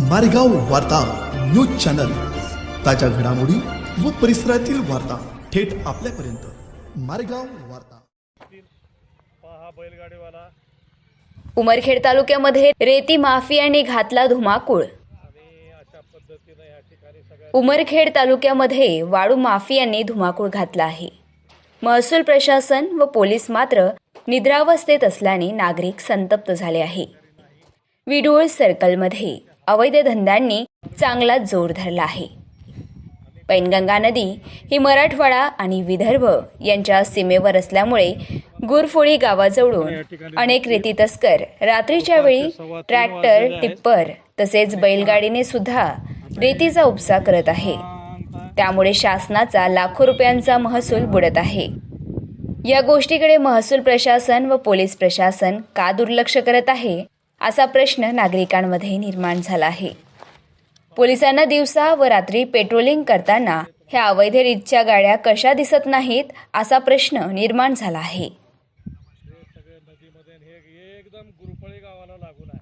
मारेगाव वार्ता news channel. ताज्या घडामोडी व परिसरातील वार्ता थेट आपल्यापर्यंत. मारेगाव वार्ता. उमरखेड तालुक्यामध्ये रेती माफियाने घातला धुमाकूळ. उमरखेड तालुक्यामध्ये वाळू माफियांनी धुमाकूळ घातला आहे. महसूल प्रशासन व पोलीस मात्र निद्रावस्थेत असल्याने नागरिक संतप्त झाले आहे. विडोळ सर्कलमध्ये अवैध धंद्यांनी चांगला जोर धरला आहे. पैनगंगा नदी ही मराठवाडा आणि विदर्भ यांच्या सीमेवर असल्यामुळे गुरफोळी गावाजवळून अनेक रेती तस्कर रात्रीच्या वेळी ट्रॅक्टर टिप्पर तसेच बैलगाडीने सुद्धा रेतीचा उपसा करत आहे. त्यामुळे शासनाचा लाखो रुपयांचा महसूल बुडत आहे. या गोष्टीकडे महसूल प्रशासन व पोलीस प्रशासन का दुर्लक्ष करत आहे? असा प्रश्न नागरिकांमध्ये निर्माण झाला आहे. पोलिसांना दिवसा व रात्री पेट्रोलिंग करताना ह्या अवैधरीतच्या गाड्या कशा दिसत नाहीत असा प्रश्न निर्माण झाला आहे. आहे.